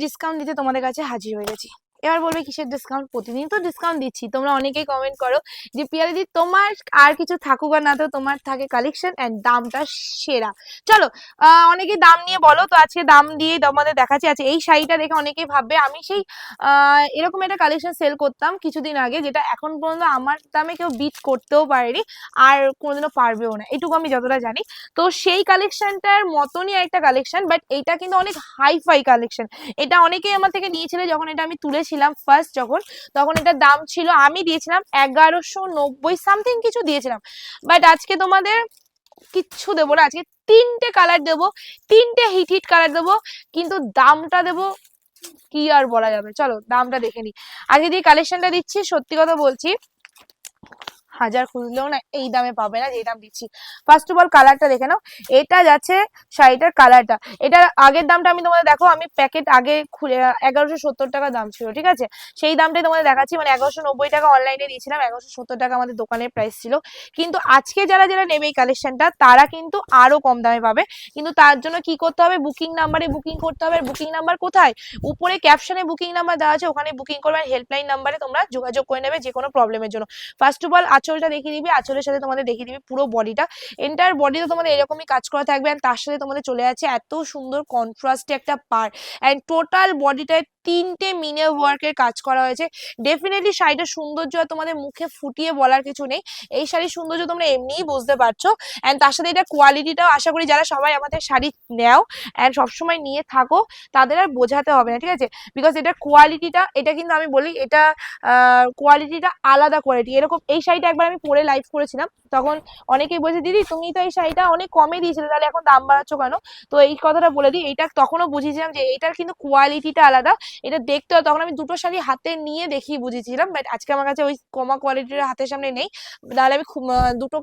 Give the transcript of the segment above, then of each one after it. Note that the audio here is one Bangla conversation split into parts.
ডিসকাউন্ট দিতে তোমাদের কাছে হাজির হয়ে গেছি। এবার বলবে কিসের ডিসকাউন্ট প্রতিদিন তো ডিসকাউন্ট দিচ্ছি। তোমরা অনেকেই কমেন্ট করো যে পিয়ারিদি তোমার আর কিছু থাকুক আর না তো তোমার থাকে কালেকশন অ্যান্ড দামটা সেরা। চলো আহ, অনেকেই দাম নিয়ে বলো। তো আজকে দাম দিয়ে তোমাদের দেখাচ্ছি। আচ্ছা এই শাড়িটা দেখে অনেকেই ভাববে আমি সেই এরকম একটা কালেকশন সেল করতাম কিছুদিন আগে যেটা এখন পর্যন্ত আমার দামে কেউ বিট করতেও পারেনি আর কোনোদিনও পারবেও না। এটুকু আমি যতটা জানি। তো সেই কালেকশনটার মতনই একটা কালেকশন বাট এইটা কিন্তু অনেক হাই ফাই কালেকশন এটা অনেকেই আমার থেকে নিয়েছিল যখন এটা আমি তুলেছিলাম ফার্স্ট যখন, তখন এটার দাম ছিল, আমি দিয়েছিলাম এগারোশো নব্বই সামথিং কিছু দিয়েছিলাম। বাট আজকে তোমাদের কিচ্ছু দেবো না, আজকে তিনটে কালার দেবো, তিনটে হিট হিট কালার দেবো, কিন্তু দামটা দেবো কি আর বলা যাবে? চলো, দামটা দেখে নি আজকে দিয়ে কালেকশনটা দিচ্ছি, সত্যি কথা বলছি হাজার খুঁজলেও না এই দামে পাবে না যে দাম দিচ্ছি। ফার্স্ট অফ অল কালারটা দেখে নাও। এটা যাচ্ছে শাড়িটার কালারটা এটার আগের দামটা আমি তোমাদের দেখো, আমি প্যাকেট আগে খুলে, এগারোশো সত্তর টাকা দাম ছিল, ঠিক আছে? সেই দামটাই তোমাদের দেখাচ্ছি মানে এগারোশো নব্বই টাকা অনলাইনে দিয়েছিলাম, এগারোশো সত্তর টাকা আমাদের দোকানের প্রাইস ছিল। কিন্তু আজকে যারা যারা নেবে এই কালেকশনটা তারা কিন্তু আরও কম দামে পাবে। কিন্তু তার জন্য কি করতে হবে? বুকিং নাম্বারে বুকিং করতে হবে। বুকিং নাম্বার কোথায়? উপরে ক্যাপশনে বুকিং নাম্বার দেওয়া আছে, ওখানে বুকিং করবে হেল্পলাইন নাম্বারে তোমরা যোগাযোগ করে নেবে যে কোনো প্রবলেমের জন্য ফার্স্ট অফ অল আঁচলটা দেখিয়ে দিবি, আঁচলের সাথে তোমাদের দেখিয়ে দিবি পুরো বডিটা এন্টার বডিতে তোমাদের এরকমই কাজ করা থাকবে and তার সাথে তোমাদের চলে যাচ্ছে এত সুন্দর কন্ট্রাস্টে একটা পার অ্যান্ড টোটাল বডিটায় তিনটে মিনে ওয়ার্কের কাজ করা হয়েছে। ডেফিনেটলি শাড়িটার সৌন্দর্য তোমাদের মুখে ফুটিয়ে বলার কিছু নেই। এই শাড়ির সৌন্দর্য তোমরা এমনিই বুঝতে পারছ। অ্যান্ড তার সাথে এটা কোয়ালিটিটাও আশা করি যারা সবাই আমাদের শাড়ি নেও অ্যান্ড সবসময় নিয়ে থাকো, তাদের আর বোঝাতে হবে না, ঠিক আছে? বিকজ এটার কোয়ালিটিটা এটা কিন্তু আমি বলি, এটা কোয়ালিটিটা আলাদা কোয়ালিটি এরকম এই শাড়িটা একবার আমি পরে লাইভ করেছিলাম, তখন অনেকেই বলছে, দিদি, তুমি তো এই শাড়িটা অনেক কমে দিয়েছিলে, তাহলে এখন দাম বাড়াচ্ছ কেন? তো এই কথাটা বলে দিই এটা তখনও বুঝিয়েছিলাম যে এটার কিন্তু কোয়ালিটিটা আলাদা, এটা দেখতে হয়, তখন আমি দুটো শাড়ি হাতে নিয়ে দেখিয়ে বুঝিয়েছিলাম বাট আজকে আমার কাছে ওই কমা কোয়ালিটির হাতের সামনে নেই, তাহলে আমি দুটো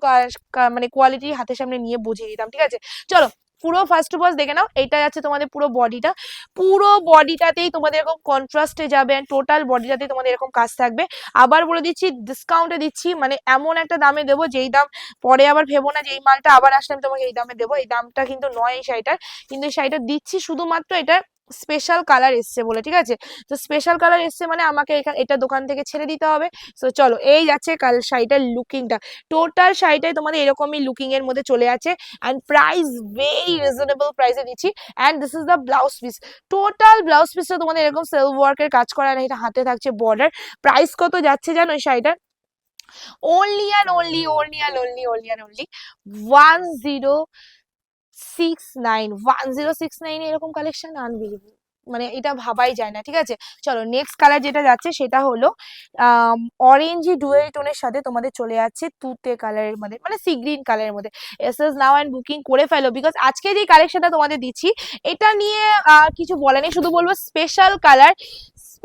মানে কোয়ালিটি হাতের সামনে নিয়ে বুঝিয়ে দিতাম, ঠিক আছে? চলো পুরো ফার্স্ট অফ অল দেখে নাও এটা যাচ্ছে তোমাদের পুরো বডিটা পুরো বডিটাতেই তোমাদের এরকম কন্ট্রাস্টে যাবে টোটাল বডিটাতেই তোমাদের এরকম কাজ থাকবে। আবার বলে দিচ্ছি ডিসকাউন্টে দিচ্ছি মানে এমন একটা দামে দেবো, যেই দাম পরে আবার ভেবো না যে এই মালটা আবার আসলে আমি তোমাকে এই দামে দেবো। এই দামটা কিন্তু নয় এই শাড়িটার। কিন্তু এই শাড়িটা দিচ্ছি শুধুমাত্র এটা স্পেশাল কালার এসছে বলে, ঠিক আছে? তো স্পেশাল কালার এসছে মানে আমাকে এখানে, এটা দোকান থেকে ছেড়ে দিতে হবে। তো চলো, এই যাচ্ছে কাল শাড়িটার লুকিংটা টোটাল শাড়িটাই তোমাদের এরকমই লুকিং এর মধ্যে চলে আছে। অ্যান্ড প্রাইস ভেরি রিজনেবল প্রাইসে দিচ্ছি। And this is the blouse piece total blouse পিসটা তোমাদের এরকম সেলফ ওয়ার্কের কাজ করা আর এটা হাতে থাকছে বর্ডার প্রাইস কত যাচ্ছে জানো এই শাড়িটার? Only and only only and only only and only one zero six nine one zero six nine এরকম কালেকশন আনবিলিভেবল মানে এটা ভাবাই যায় না, ঠিক আছে? চলো নেক্সট কালার যেটা যাচ্ছে সেটা হলো অরেঞ্জি ডুয়েল টোনের সাথে তোমাদের চলে যাচ্ছে তুতে কালারের মধ্যে মানে সি গ্রিন কালারের মধ্যে। S S now and booking করে ফেলো বিকজ আজকে যে কালেকশনটা তোমাদের দিচ্ছি। এটা নিয়ে কিছু বলা নেই, শুধু বলব স্পেশাল কালার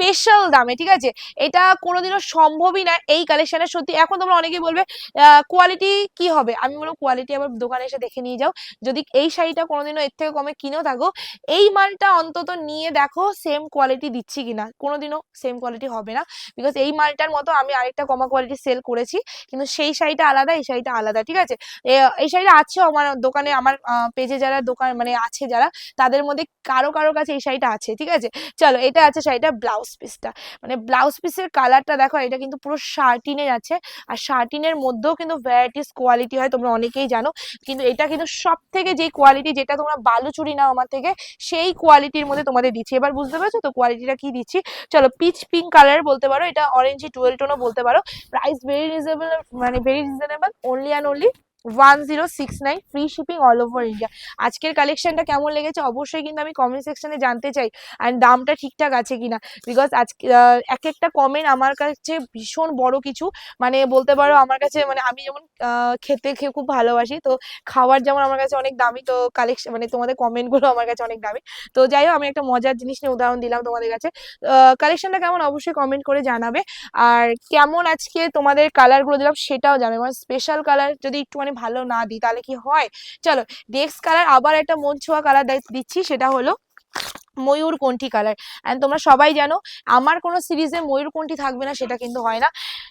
স্পেশাল দামে, ঠিক আছে? এটা কোনোদিনও সম্ভবই না এই কালেকশনের সত্যি, এখন তোমরা অনেকেই বলবে কোয়ালিটি কি হবে? আমি বলব কোয়ালিটি আবার দোকানে এসে দেখে নিয়ে যাও। যদি এই শাড়িটা কোনোদিনও এর থেকে কমে কিনেও থাকো, এই মালটা অন্তত নিয়ে দেখো সেম কোয়ালিটি দিচ্ছি কিনা। কোনোদিনও সেম কোয়ালিটি হবে না। বিকজ এই মালটার মতো আমি আরেকটা কমা কোয়ালিটি সেল করেছি, কিন্তু সেই শাড়িটা আলাদা, এই শাড়িটা আলাদা, ঠিক আছে? এই শাড়িটা আছে আমার দোকানে, আমার পেজে যারা দোকান মানে আছে যারা, তাদের মধ্যে কারও কারও কাছে এই শাড়িটা আছে, ঠিক আছে? চলো, এটা আছে শাড়িটা ব্লাউজ। পিসটা মানে ব্লাউজ পিসের কালারটা দেখো, এটা কিন্তু পুরো শার্টিনের আছে। আর শার্টিনের মধ্যেও কিন্তু ভ্যারাইটিস কোয়ালিটি হয়, তোমরা অনেকেই জানো। কিন্তু এটা কিন্তু সব থেকে যে কোয়ালিটি যেটা তোমরা বালুচুরি নাও আমার থেকে, সেই কোয়ালিটির মধ্যে তোমাদের দিচ্ছি। এবার বুঝতে পারছ তো কোয়ালিটিটা কি দিচ্ছি? চলো পিচ পিঙ্ক কালার বলতে পারো, এটা অরেঞ্জি টুয়েলভ টোনও বলতে পারো। প্রাইস ভেরি রিজনেবল মানে very reasonable only and only one zero six nine free shipping all over India আজকের কালেকশনটা কেমন লেগেছে অবশ্যই কিন্তু আমি কমেন্ট সেকশনে জানতে চাই অ্যান্ড দামটা ঠিকঠাক আছে কিনা। বিকজ আজকে এক একটা কমেন্ট আমার কাছে ভীষণ বড় কিছু। মানে বলতে পারো আমার কাছে মানে আমি যেমন খেতে খেয়ে খুব ভালোবাসি, তো খাওয়ার যেমন আমার কাছে অনেক দামি, তো কালেকশন মানে তোমাদের কমেন্টগুলো আমার কাছে অনেক দামি। তো যাই হোক, আমি একটা মজার জিনিস নিয়ে উদাহরণ দিলাম তোমাদের কাছে। কালেকশনটা কেমন অবশ্যই কমেন্ট করে জানাবে। আর কেমন আজকে তোমাদের কালারগুলো দিলাম সেটাও জানাবে। মানে স্পেশাল কালার যদি একটুখানি ভালো না দিই, তাহলে কি হয়? চলো নেক্সট কালার আবার একটা মন ছোঁয়া কালার দিচ্ছি, সেটা হলো ময়ূর কণ্ঠি কালার অ্যান্ড তোমরা সবাই জানো, আমার কোনো সিরিজে ময়ূর কণ্ঠি থাকবে না, সেটা কিন্তু হয় না।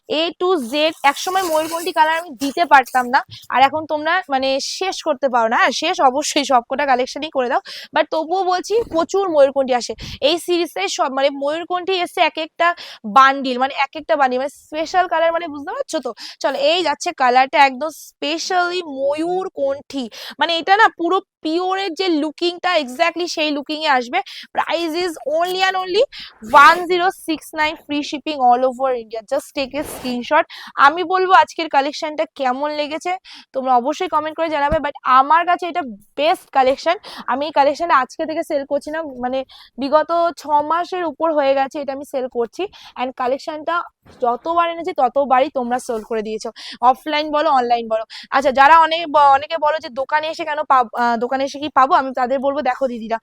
এ টু জেড একসময় ময়ূরকণ্ঠী কালার আমি দিতে পারতাম না। আর এখন তোমরা মানে শেষ করতে পারো না। হ্যাঁ শেষ অবশ্যই সবকটা কালেকশনই করে দাও। বাট তবুও বলছি প্রচুর ময়ূরকণ্ঠী আসে। এই সিরিজে সব মানে ময়ূরকণ্ঠী এসছে এক একটা বান্ডিল মানে এক একটা বান্ডিল মানে স্পেশাল কালার মানে বুঝতে পারছ তো? চলো, এই যাচ্ছে কালারটা একদম স্পেশালি ময়ূর কণ্ঠী মানে এটা না পুরো পিওরের যে লুকিংটা এক্স্যাক্টলি সেই লুকিং এ আসবে। Price is only and only one zero six nine free shipping all over India just take a screenshot আমি বলব আজকের কালেকশনটা কেমন লেগেছে, তোমরা অবশ্যই কমেন্ট করে জানাবে বাট আমার কাছে এটা বেস্ট কালেকশন আমি এই কালেকশনটা আজকে থেকে সেল করছি না মানে বিগত ছ মাসের উপর হয়ে গেছে এটা আমি সেল করছি। অ্যান্ড কালেকশনটা যতবার এনেছি, ততবারই তোমরা সেল করে দিয়েছ। অফলাইন বলো অনলাইন বলো। আচ্ছা যারা অনেক অনেকে বলো যে দোকানে এসে কেন দোকানে এসে কি পাবো, আমি তাদের বলব, দেখো দিদিরা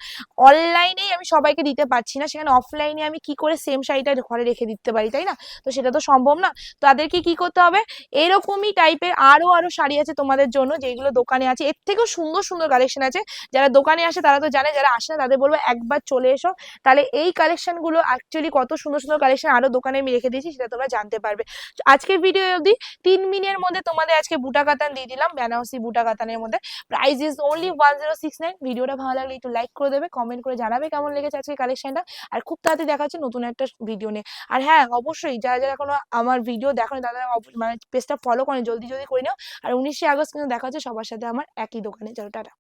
অনলাইনেই আমি সবাইকে দিতে পারছি না, সেখানে অফলাইনে আমি কি করে সেম শাড়িটা ঘরে রেখে দিতে পারি, তাই না? তো সেটা তো সম্ভব না। তাদেরকে কি করতে হবে? এরকমই টাইপের আরও আরও শাড়ি আছে তোমাদের জন্য যেগুলো দোকানে আছে। এর থেকেও সুন্দর সুন্দর কালেকশন আছে। যারা দোকানে আসে তারা তো জানে, যারা আসে না তাদের বলব একবার চলে এসো। তাহলে এই কালেকশনগুলো অ্যাকচুয়ালি কত সুন্দর সুন্দর কালেকশন আরও দোকানে আমি রেখে দিয়েছি, সেটা তোমরা জানতে পারবে। আজকের ভিডিও অবধি তিন মিনিটের মধ্যে তোমাদের আজকে বুটা কাতান দিয়ে দিলাম, বেনারসি বুটা কাতানের মধ্যে। Price is only one zero six nine ভিডিওটা ভালো লাগলে একটু লাইক করে দেবে কমেন্ট করে জানাবে কেমন লেগেছে আজকে কালেকশনটা আর খুব তাড়াতাড়ি দেখা হচ্ছে নতুন একটা ভিডিও নিয়ে। আর হ্যাঁ অবশ্যই যারা যারা এখনও আমার ভিডিও দেখো না অব- মানে পেজটা ফলো করে জলদি জলদি করে নাও। আর উনিশে আগস্ট কিন্তু দেখা হচ্ছে সবার সাথে আমার একই দোকানে। চলো, টাটা।